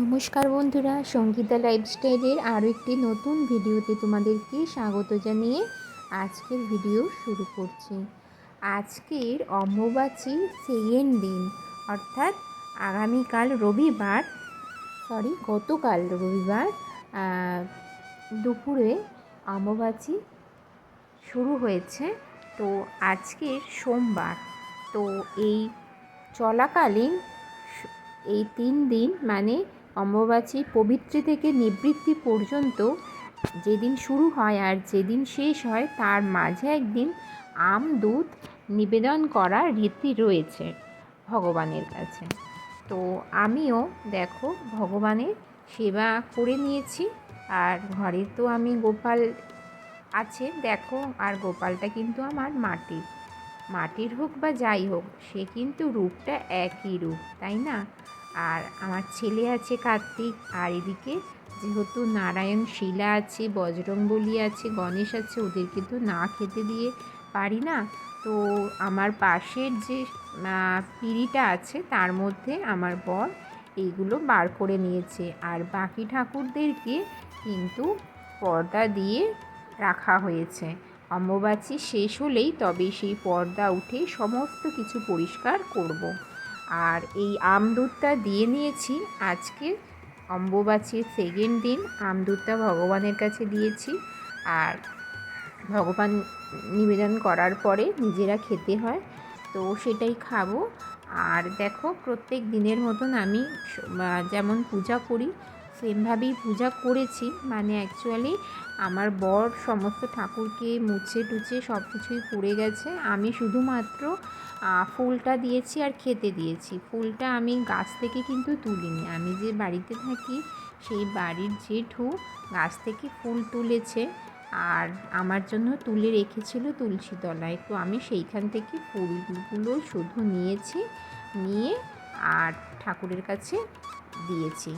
নমস্কার বন্ধুরা, সঙ্গীতা লাইফস্টাইলের আরও একটি নতুন ভিডিওতে তোমাদেরকে স্বাগত জানিয়ে আজকের ভিডিও শুরু করছি। আজকের অম্বুবাচী সেকেন্ড দিন, অর্থাৎ আগামীকাল রবিবার সরি গতকাল রবিবার দুপুরে অম্বুবাচী শুরু হয়েছে। তো আজকের সোমবার, তো এই চলাকালীন এই তিন দিন মানে অম্বুবাচী পবিত্রি থেকে নিবৃত্তি পর্যন্ত যেদিন শুরু হয় আর যেদিন শেষ হয়, তার মাঝে একদিন আম, দুধ নিবেদন করার রীতি রয়েছে ভগবানের কাছে। তো আমিও দেখো ভগবানের সেবা করে নিয়েছি আর ঘরে তো আমি গোপাল আছে, দেখো আর গোপালটা কিন্তু আমার মাটির। মাটির হোক বা যাই হোক, সে কিন্তু রূপটা একই রূপ, তাই না? আর আমার ছেলে আছে কার্তিক, আর এদিকে যেহেতু নারায়ণ, শিলা আছে, বজরংবলী আছে, গণেশ আছে, ওদেরকে তো না খেতে দিয়ে পারি না। তো আমার পাশের যে পিঁড়িটা আছে তার মধ্যে আমার বর এইগুলো বার করে নিয়েছে। আর বাকি ঠাকুরদেরকে কিন্তু পর্দা দিয়ে রাখা হয়েছে। অম্বুবাচী শেষ হলেই তবে সেই পর্দা উঠে সমস্ত কিছু পরিষ্কার করব। আর এই আমদুধটা দিয়ে নিয়েছি। আজকে অম্বুবাচীর সেকেন্ড দিন আমদুধটা ভগবানের কাছে দিয়েছি। আর ভগবান নিবেদন করার পরে নিজেরা খেতে হয়, তো সেটাই খাব। আর দেখো প্রত্যেক দিনের মতন আমি যেমন পূজা করি সেমভাবেই পূজা করেছি। মানে অ্যাকচুয়ালি আমার বর সমস্ত ঠাকুরকে মুছে টুছে সব কিছুই করে গেছে। আমি শুধুমাত্র ফুলটা দিয়েছি আর খেতে দিয়েছি। ফুলটা আমি গাছ থেকে কিন্তু তুলিনি। আমি যে বাড়িতে থাকি, সেই বাড়ির জেঠু গাছ থেকে ফুল তুলেছে। আর আমার জন্য তুলে রেখেছিল তুলসী তলায় তো আমি সেইখান থেকে ফুলগুলো শুধু নিয়েছি, নিয়ে আর ঠাকুরের কাছে দিয়েছি।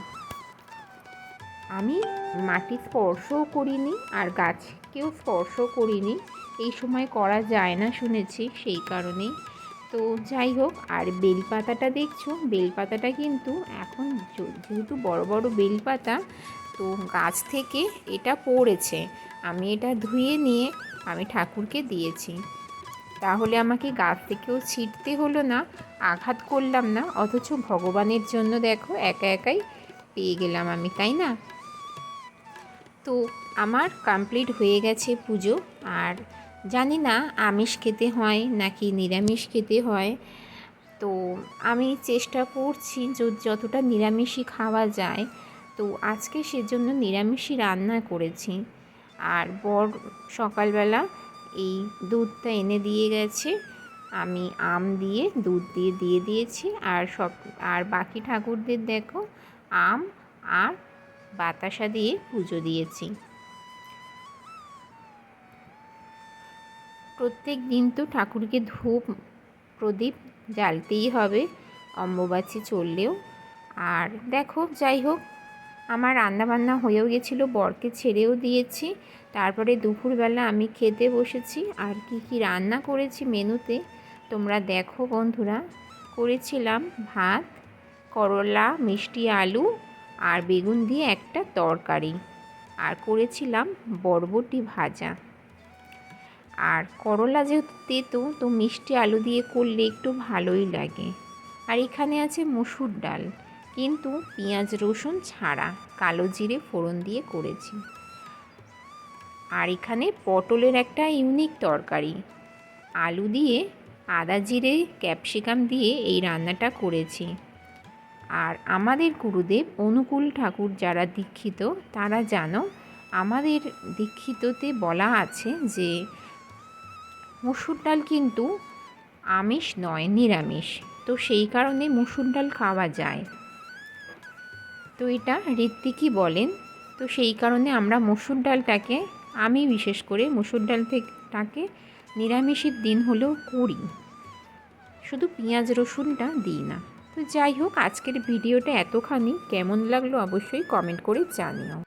আমি মাটি স্পর্শও করিনি আর গাছকেও স্পর্শ করিনি। এই সময় করা যায় না শুনেছি সেই কারণেই। তো যাই হোক, আর বেলপাতাটা দেখছ? বেলপাতাটা কিন্তু এখন যেহেতু বড় বড় বেলপাতা, তো গাছ থেকে এটা পড়েছে। আমি এটা ধুয়ে নিয়ে আমি ঠাকুরকে দিয়েছি। তাহলে আমাকে গাছ থেকেও ছিটতে হলো না, আঘাত করলাম না, অথচ ভগবানের জন্য দেখো একা একাই পেয়ে গেলাম আমি, তাই না? তো আমার কমপ্লিট হয়ে গেছে পুজো। আর জানি না আমিষ খেতে হয় নাকি নিরামিষ খেতে হয়। তো আমি চেষ্টা করছি যতটা নিরামিষই খাওয়া যায়, তো আজকে সেজন্য নিরামিষই রান্না করেছি। আর বর সকালবেলা এই দুধটা এনে দিয়ে গেছে। আমি আম দিয়ে, দুধ দিয়ে দিয়ে দিয়েছি। আর সব, আর বাকি ঠাকুরদের দেখো, আম আর বাতাসা দিয়ে পুজো দিয়েছি। প্রত্যেক দিন তো ঠাকুরকে ধূপ, প্রদীপ জ্বালতেই হবে, অম্বুবাচী চললেও। আর দেখো, যাই হোক, আমার রান্নাবান্না হয়েও গেছিল, বরকে ছেড়েও দিয়েছি। তারপরে দুপুরবেলা আমি খেতে বসেছি। আর কি কি রান্না করেছি মেনুতে, তোমরা দেখো বন্ধুরা। করেছিলাম ভাত, করলা, মিষ্টি আলু আর বেগুন দিয়ে একটা তরকারি। আর করেছিলাম বরবটি ভাজা। আর করলা যেহেতু তেতো, তো মিষ্টি আলু দিয়ে করলে একটু ভালোই লাগে। আর এখানে আছে মসুর ডাল, কিন্তু পেঁয়াজ রসুন ছাড়া কালো জিরে ফোড়ন দিয়ে করেছি। আর এখানে পটলের একটা ইউনিক তরকারি। আলু দিয়ে আদা জিরে, ক্যাপসিকাম দিয়ে এই রান্নাটা করেছি। আর আমাদের গুরুদেব অনুকূল ঠাকুর যারা দীক্ষিত, তারা জানো আমাদের দীক্ষিততে বলা আছে যে মসুর ডাল কিন্তু আমিষ নয়, নিরামিষ। তো সেই কারণে মসুর ডাল খাওয়া যায়। তো এটা ঋত্বিকই বলেন, তো সেই কারণে আমরা মসুর ডালটাকে, আমি বিশেষ করে মসুর ডাল থেকেটাকে নিরামিষের দিন হলেও করি। শুধু পেঁয়াজ রসুনটা দিই না। তো যাই হোক আজকের ভিডিওটা এতখানি। কেমন লাগল অবশ্যই কমেন্ট করে জানিও।